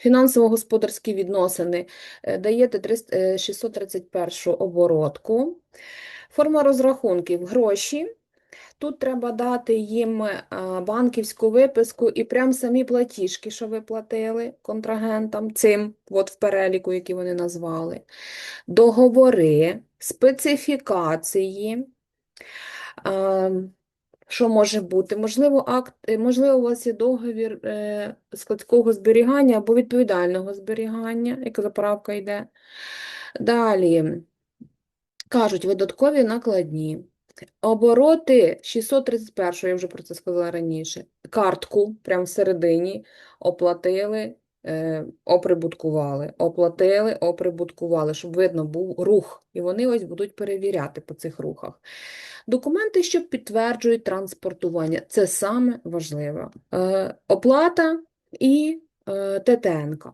Фінансово-господарські відносини е, даєте 300 е, 631 оборотку. Форма розрахунків гроші. Тут треба дати їм е, банківську виписку і прям самі платіжки, що ви платили контрагентам, цим, от в переліку, який вони назвали. Договори, специфікації. Що може бути? Можливо, акт, е, можливо, у вас є договір е, складського зберігання або відповідального зберігання, яка заправка йде. Далі кажуть видаткові накладні. Обороти 631, я вже про це сказала раніше. Картку прямо всередині оплатили, оприбуткували, оплатили, оприбуткували, щоб видно був рух. І вони ось будуть перевіряти по цих рухах. Документи, що підтверджують транспортування. Це саме важливе. Е, оплата і е, ТТНК.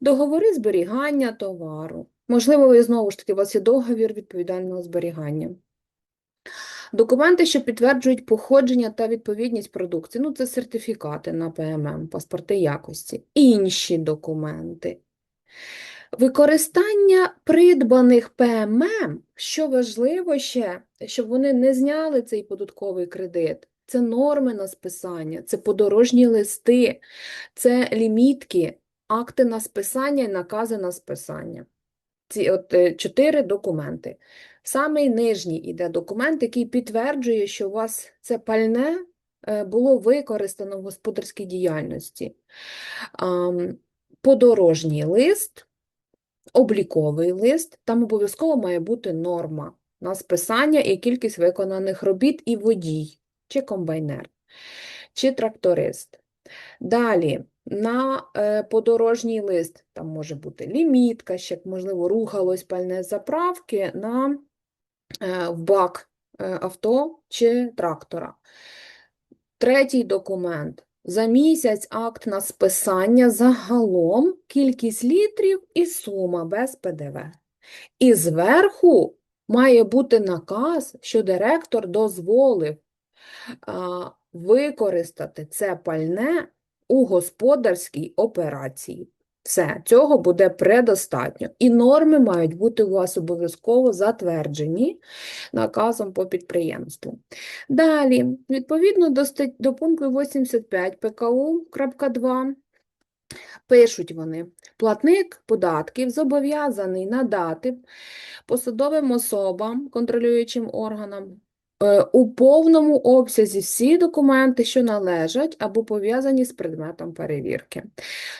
Договори зберігання товару. Можливо, ви знову ж таки, у вас є договір відповідального зберігання. Документи, що підтверджують походження та відповідність продукції. Ну, це сертифікати на ПММ, паспорти якості. Інші документи. Використання придбаних ПММ, що важливо ще, щоб вони не зняли цей податковий кредит. Це норми на списання, це подорожні листи, це лімітки, акти на списання і накази на списання. Ці от е, чотири документи. Самий нижній іде документ, який підтверджує, що у вас це пальне е, було використано в господарській діяльності. Подорожній лист, обліковий лист, там обов'язково має бути норма на списання і кількість виконаних робіт і водій, чи комбайнер, чи тракторист. Далі, на е, подорожній лист, там може бути лімітка, ще, можливо, рухалось пальне заправки на, в бак е, авто чи трактора. Третій документ. За місяць акт на списання загалом кількість літрів і сума без ПДВ. І зверху має бути наказ, що директор дозволив використати це пальне у господарській операції. Все, цього буде предостатньо. І норми мають бути у вас обов'язково затверджені наказом по підприємству. Далі, відповідно до, стать... до пункту 85 ПКУ, 2, пишуть вони, платник податків зобов'язаний надати посадовим особам, контролюючим органам, у повному обсязі всі документи, що належать або пов'язані з предметом перевірки.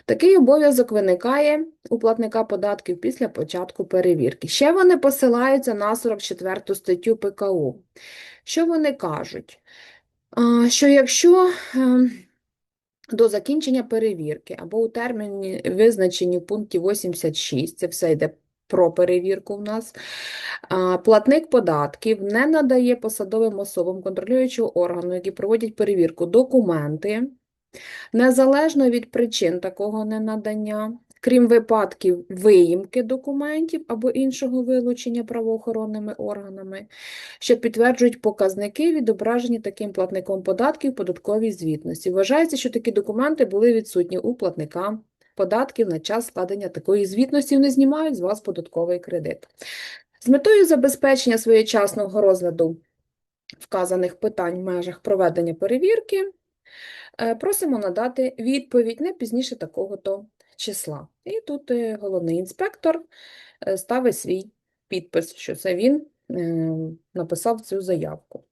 Такий обов'язок виникає у платника податків після початку перевірки. Ще вони посилаються на 44 статтю ПКУ. Що вони кажуть? Що якщо ем, до закінчення перевірки або у терміні, визначені в пункті 86, це все йде про перевірку в нас, платник податків не надає посадовим особам контролюючого органу, які проводять перевірку, документи, незалежно від причин такого ненадання, крім випадків виїмки документів або іншого вилучення правоохоронними органами, що підтверджують показники, відображені таким платником податків в податковій звітності. Вважається, що такі документи були відсутні у платника податків на час складення такої звітності, вони знімають з вас податковий кредит. З метою забезпечення своєчасного розгляду вказаних питань в межах проведення перевірки, е, просимо надати відповідь не пізніше такого-то числа. І тут е, головний інспектор е, ставить свій підпис, що це він написав цю заявку.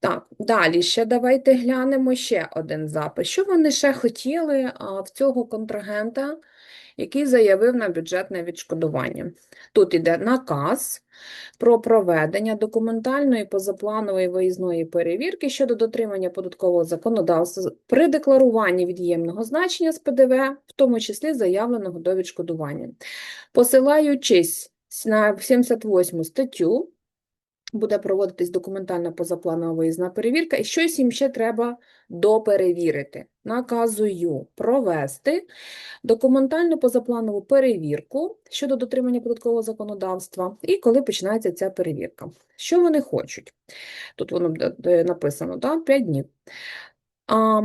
Так, далі ще давайте глянемо ще один запис. Що вони ще хотіли в цього контрагента, який заявив на бюджетне відшкодування? Тут іде наказ про проведення документальної позапланової виїзної перевірки щодо дотримання податкового законодавства при декларуванні від'ємного значення з ПДВ, в тому числі заявленого до відшкодування. Посилаючись на 78 статтю, буде проводитись документальна позапланова виїзна перевірка, і щось їм ще треба доперевірити. Наказую провести документальну позапланову перевірку щодо дотримання податкового законодавства і коли починається ця перевірка. Що вони хочуть? Тут воно написано, так, 5 днів. А,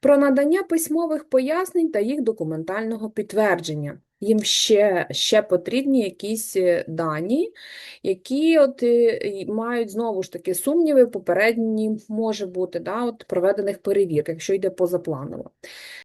про надання письмових пояснень та їх документального підтвердження. Їм ще, ще потрібні якісь е, дані, які от е, мають знову ж таки сумніви, попередні може бути, да, от проведених перевірок, якщо йде позапланово.